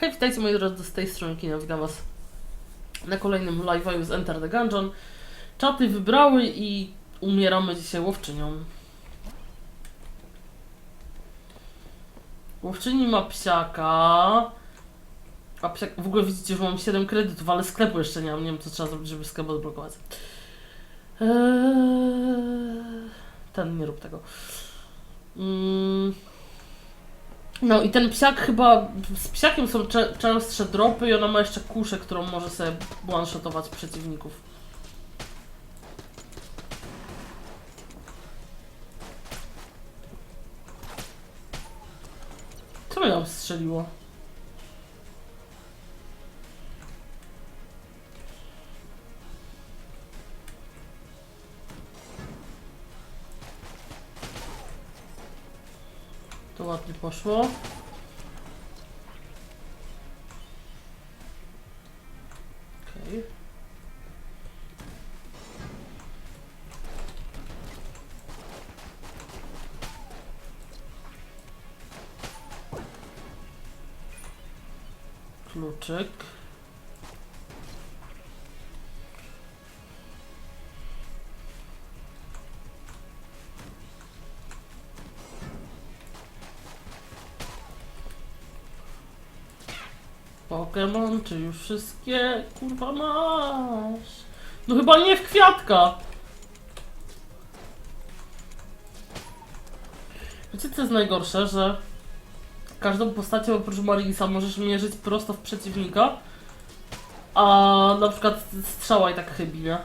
Hej, witajcie moi drodzy z tej strony kina, witam was na kolejnym live'u z Enter the Gungeon. Czaty wybrały i umieramy dzisiaj łowczynią. Łowczyni ma psiaka. A psiak, w ogóle widzicie, że mam 7 kredytów, ale sklepu jeszcze nie mam. Nie wiem, co trzeba zrobić, żeby sklep odblokować. Eee, ten, nie rób tego. Mm. No i ten psiak chyba, z psiakiem są częstsze dropy i ona ma jeszcze kuszę, którą może sobie one-shotować przeciwników. Co mnie tam strzeliło? Ładnie poszło. Pokémon, czy już wszystkie kurwa masz? No chyba nie w kwiatka! Wiecie co jest najgorsze, że każdą postacią oprócz Marisa możesz mierzyć prosto w przeciwnika, a na przykład strzała i tak chybi, nie?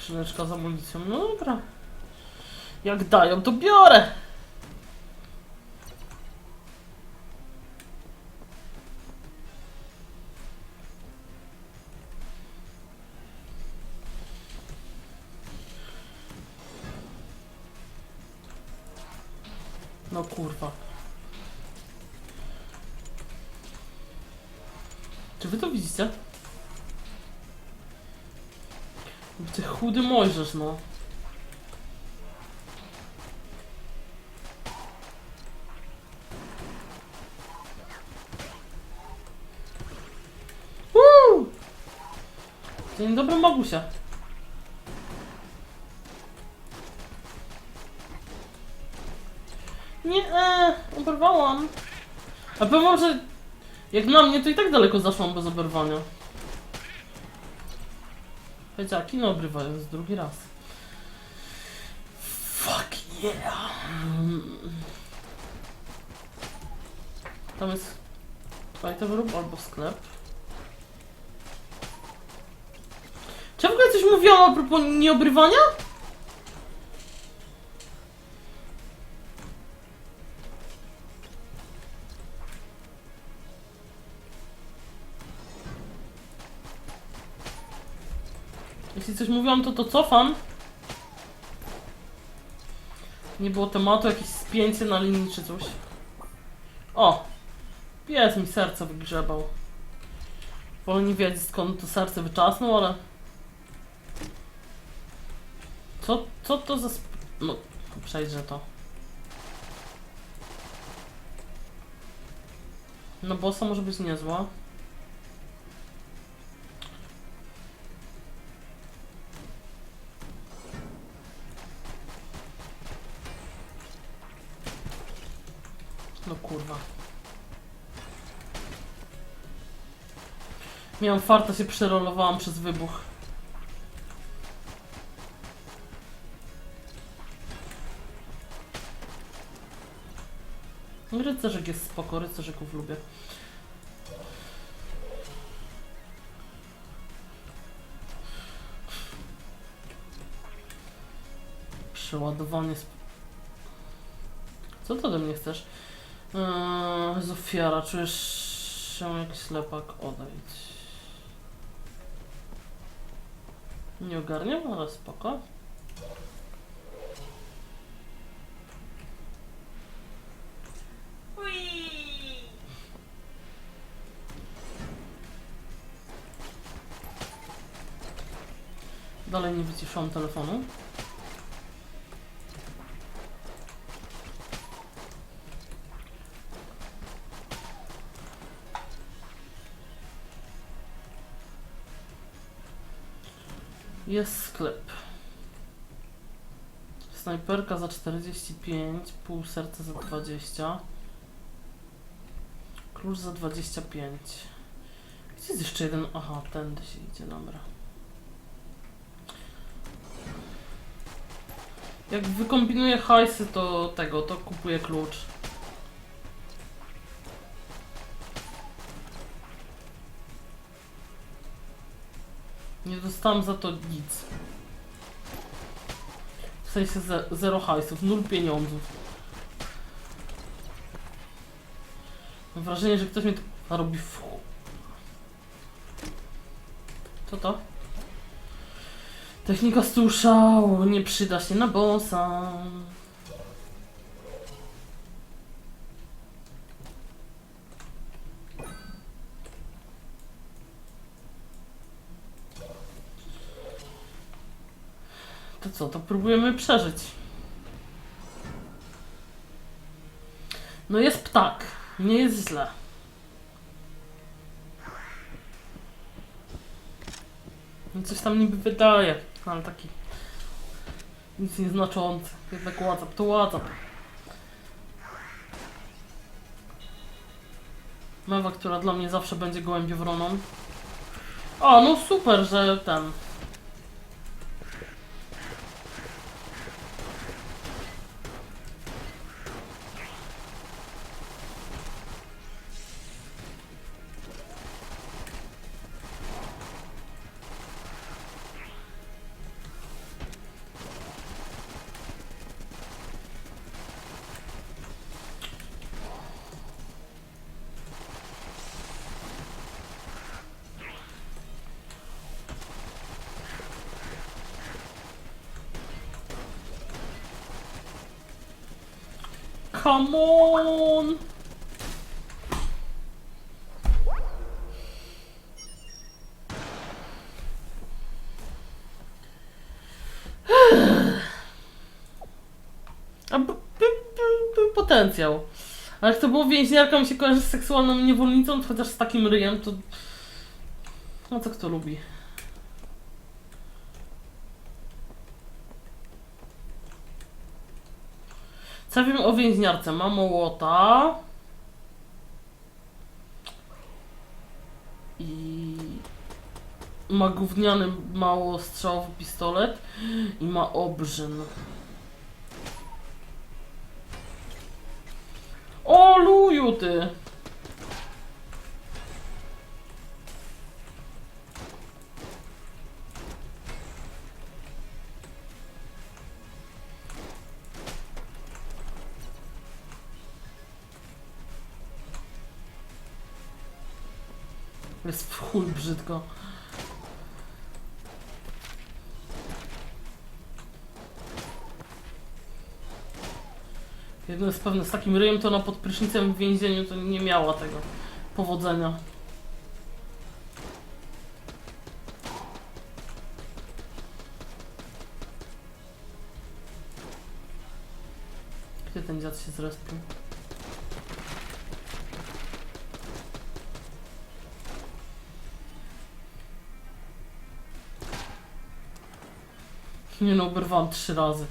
Skrzyneczka z amunicją, no dobra. Jak dają, to biorę! Chudy Mojżesz, no. Uuu! Dzień dobry, Magusia. Nie, e, oberwałam. A powiem że jak na mnie, to i tak daleko zaszłam bez oberwania. Powiedziała, kino obrywa jest drugi raz. Fuck yeah! Tam jest item room albo sklep. Czy w ogóle coś mówiłam a propos nieobrywania? Jeśli coś mówiłam, to to cofam. Nie było tematu, jakieś spięcie na linii czy coś. O! Pies mi serce wygrzebał. Wolę nie wiedzieć skąd to serce wyczasnął, ale... Co, co to za... Sp... No, przejrzę to. No bossa może być niezła. Miałam farta, się przerolowałam przez wybuch. Rycerzek jest spoko, rycerzyków lubię. Przeładowanie sp... Co ty ode mnie chcesz? Eee, Zofiara, czujesz się jak ślepak? Odejdź. Nie ogarniam, ale spoko. Dalej nie wyciszałam telefonu. Jest sklep. Snajperka za 45, pół serca za 20. Klucz za 25. Gdzie jest jeszcze jeden? Aha, tędy się idzie, dobra. Jak wykombinuję hajsy, to tego, to kupuję klucz. Nie dostałam za to nic. W sensie ze, zero hajsów, nul pieniądzów. Mam wrażenie, że ktoś mnie to robi w. Co to? Technika suszału nie przyda się na bossa. To co, to próbujemy przeżyć. No jest ptak, nie jest źle. No Coś tam niby wydaje, ale taki nic nieznaczący. Jednak WhatsApp to WhatsApp. Mewa, która dla mnie zawsze będzie gołębiowroną. O, no super, że ten. Come on! A b- b- b- potencjał. Ale jak to było więźniarka mi się kojarzy z seksualną niewolnicą, to chociaż z takim ryjem, to... No co kto lubi. Co wiem o więźniarce? Ma mołota. I ma gówniany mało strzałowy pistolet i ma obrzyn. O luju ty! Brzydko. Jedno jest pewne, z takim ryjem to ona pod prysznicem w więzieniu to nie miała tego powodzenia. Gdzie ten dziad się zrespił? Nie no, oberwałam trzy razy.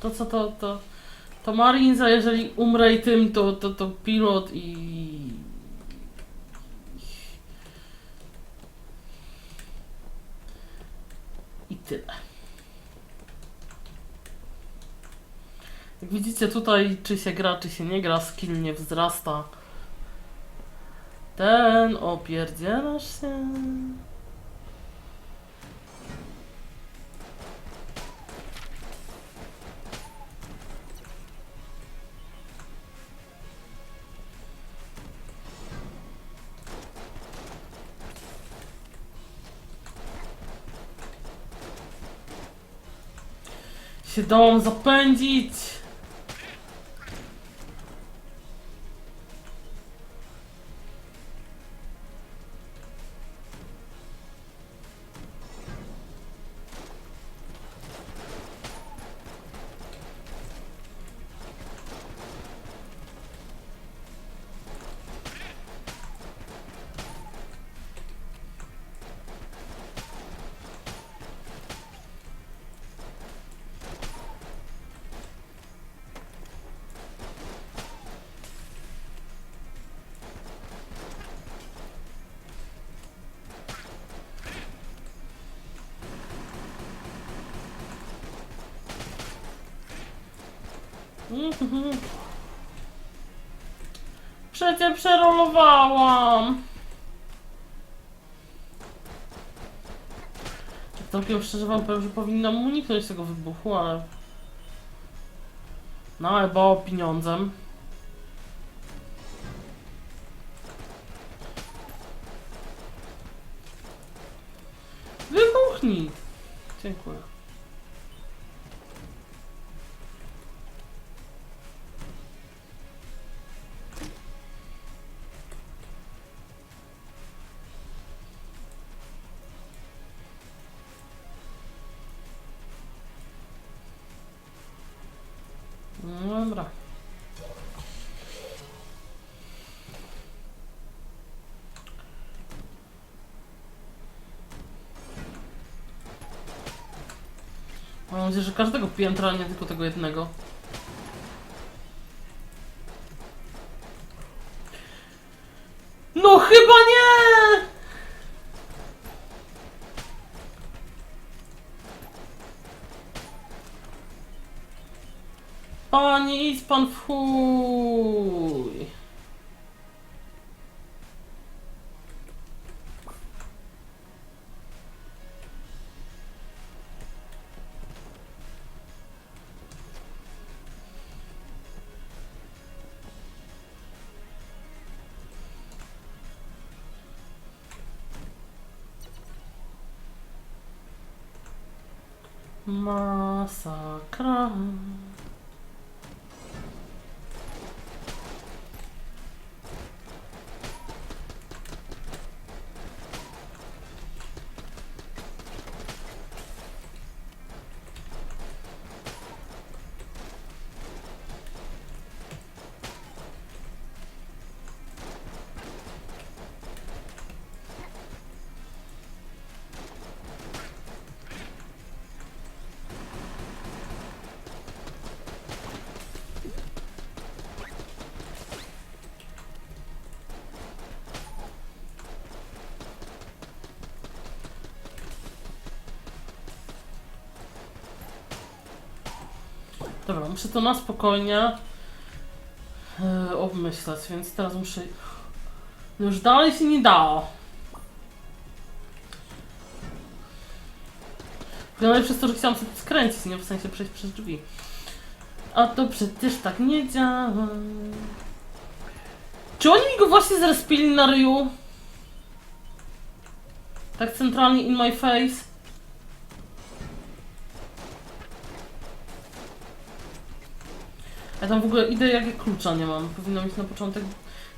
To co to, to, to Marinza, jeżeli umrę i tym, to, to, to pilot i... I tyle. Jak widzicie tutaj, czy się gra, czy się nie gra, skill nie wzrasta. Ten opierdzielasz się. Się dałam zapędzić. Przecież przerolowałam. Całkiem szczerze wam powiem, że powinnam uniknąć tego wybuchu, ale... No, ale bo pieniądzem. Nadzieję, że każdego piętra, nie tylko tego jednego. No chyba nie! Panie, idź pan w chuj. Massacre Dobra, muszę to na spokojnie e, obmyśleć, więc teraz muszę... No już dalej się nie dało. Wygląda przez to, że chciałam sobie skręcić, nie w sensie przejść przez drzwi. A to przecież tak nie działa. Czy oni mi go właśnie zrespili na ryju? Tak centralnie in my face? Ja tam w ogóle idę jak ja klucza nie mam. Powinno mieć na początek.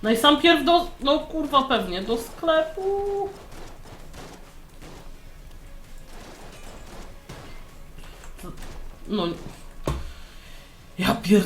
No i sam pierw do. No kurwa pewnie, do sklepu. No. Ja pier.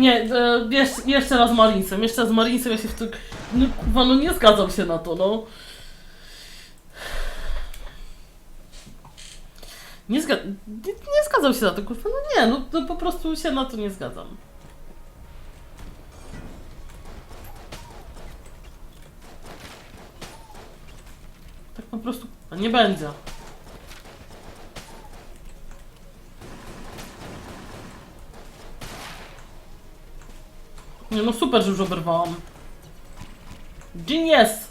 Nie, e, jeszcze, jeszcze raz Marinesem, jeszcze raz Marinesem, ja się w to... No kurwa, no nie zgadzam się na to, no. Nie, zga... nie, nie zgadzam się na to, kurwa, no nie, no, no po prostu się na to nie zgadzam. Tak po prostu nie będzie. Nie no super, że już oberwałam. Genius!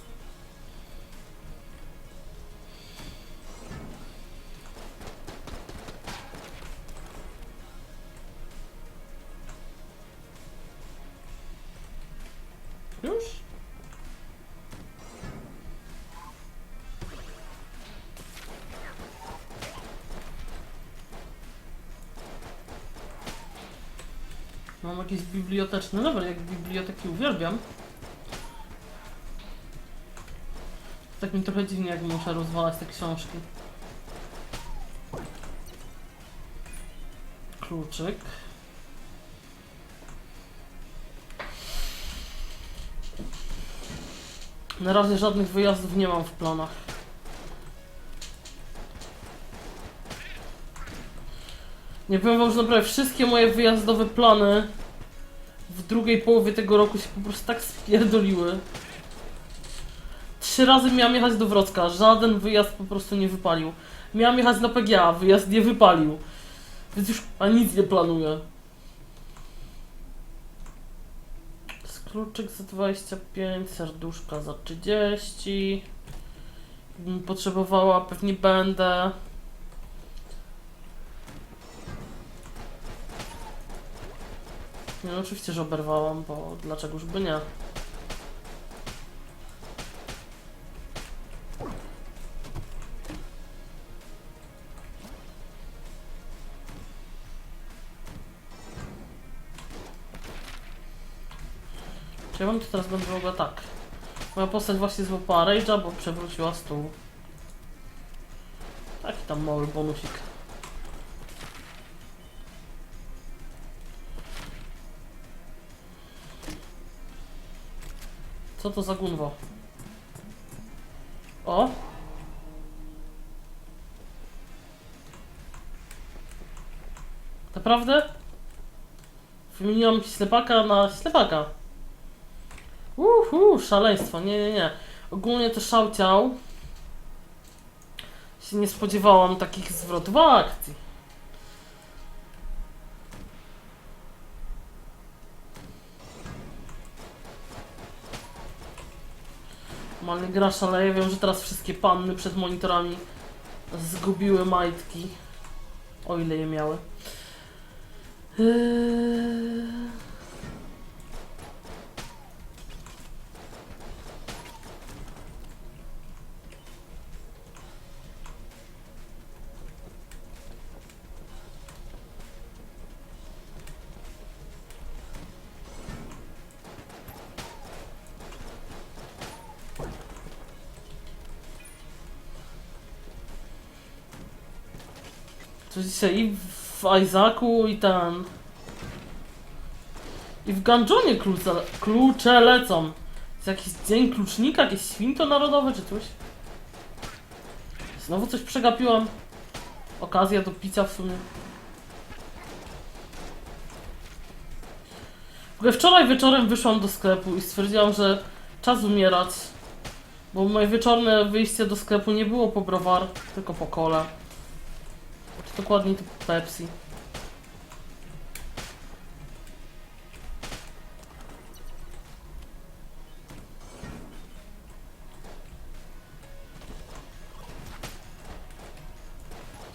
Biblioteczny level, jak biblioteki uwielbiam. Tak mi trochę dziwnie, jak muszę rozwalać te książki. Kluczyk. Na razie żadnych wyjazdów nie mam w planach. Nie powiem wam, że naprawdę wszystkie moje wyjazdowe plany drugiej połowie tego roku się po prostu tak spierdoliły. Trzy razy miałam jechać do Wrocka, żaden wyjazd po prostu nie wypalił. Miałam jechać na PGA, wyjazd nie wypalił. Więc już a nic nie planuję. Kluczyk za 25, serduszka za 30. Gdybym potrzebowała, pewnie będę. No oczywiście, że oberwałam, bo dlaczegoż by nie. Czy ja to teraz będę mogła tak. Moja postać właśnie złapała Rage'a, bo przewróciła stół. Taki tam mały bonusik. Co to za gunwo? O! Naprawdę? Wymieniłam ślepaka na ślepaka. Uhu, szaleństwo, nie, nie, nie. Ogólnie to szałciał. Się nie spodziewałam takich zwrotów akcji. Normalnie gra szaleje. Wiem, że teraz wszystkie panny przed monitorami zgubiły majtki. O ile je miały. Eee... To dzisiaj i w Isaacu i ten... I w Gungeonie klucze, klucze lecą. Jest jakiś dzień klucznika, jakieś święto narodowe czy coś? Znowu coś przegapiłam. Okazja do picia w sumie. W ogóle wczoraj wieczorem wyszłam do sklepu i stwierdziłam, że czas umierać. Bo moje wieczorne wyjście do sklepu nie było po browar, tylko po kole. Czy dokładniej to Pepsi.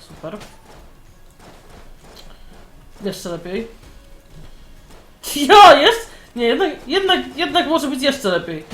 Super. Jeszcze lepiej. Ja, jest! Nie, jednak, jednak, jednak może być jeszcze lepiej.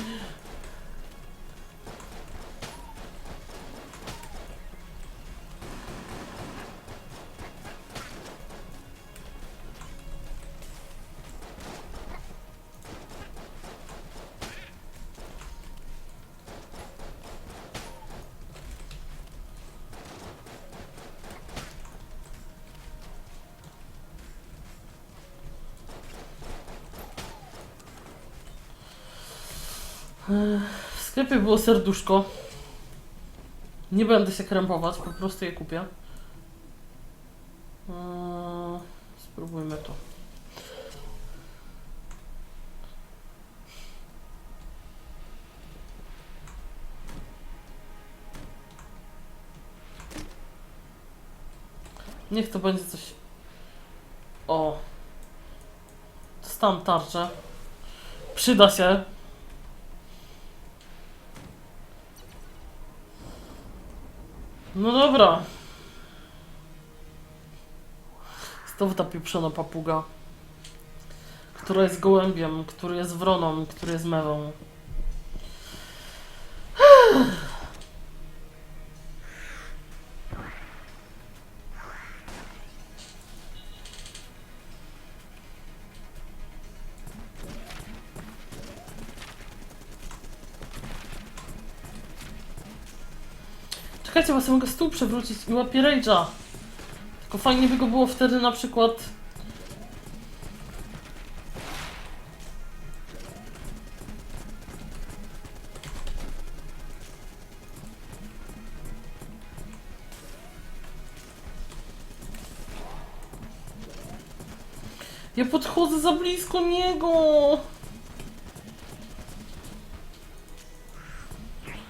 W sklepie było serduszko. Nie będę się krępować, po prostu je kupię. Eee, Spróbujmy to. Niech to będzie coś. O. Dostałam tarczę. Przyda się. No dobra. Znowu ta pieprzona papuga. Która jest gołębiem, który jest wroną, który jest mewą. Czekajcie, bo sobie mogę stół przewrócić i łapię rage'a. Tylko fajnie by go było wtedy na przykład... Ja podchodzę za blisko niego!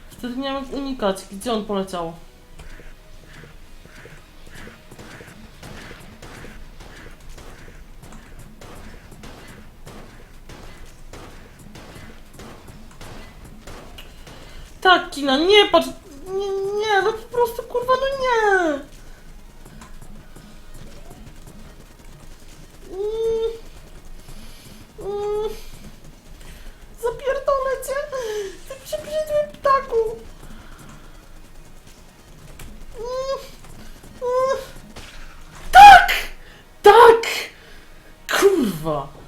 Wtedy nie wiem jak unikać. Gdzie on poleciał? Kina, nie patrz! Nie, nie, no po prostu kurwa, no nie! Zapierdolę cię! Ty przebrzydły ptaku! Tak! Tak! Kurwa!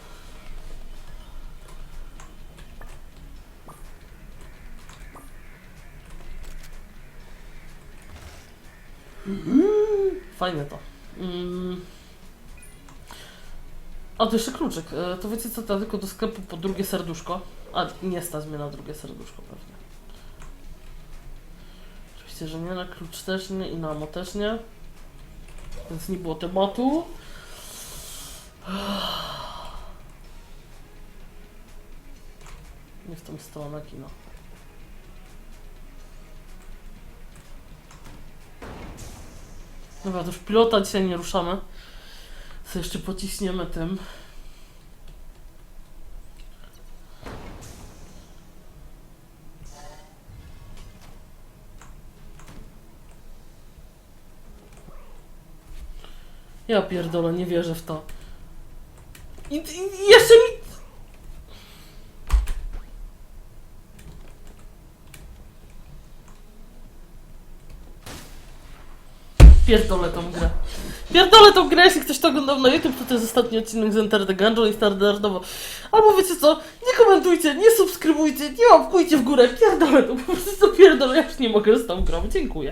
Fajne to. Mm. A to jeszcze kluczyk. E, To wiecie co, to tylko do sklepu po drugie serduszko. A nie stać mnie na drugie serduszko pewnie. Oczywiście, że nie, na klucz też nie i na amo też nie. Więc nie było tematu. Nie w tą stronę kino. Dobra, to już pilota dzisiaj nie ruszamy. Co jeszcze pociśniemy tym. Ja pierdolę, nie wierzę w to. I, i jeszcze mi... Pierdolę tą grę. Pierdolę tą grę, jeśli ktoś to oglądał na YouTube, to to jest ostatni odcinek z Enter the Gungeon i standardowo. Albo wiecie co, nie komentujcie, nie subskrybujcie, nie łapkujcie w górę, pierdolę to, po prostu pierdolę, ja już nie mogę z tą grą, dziękuję.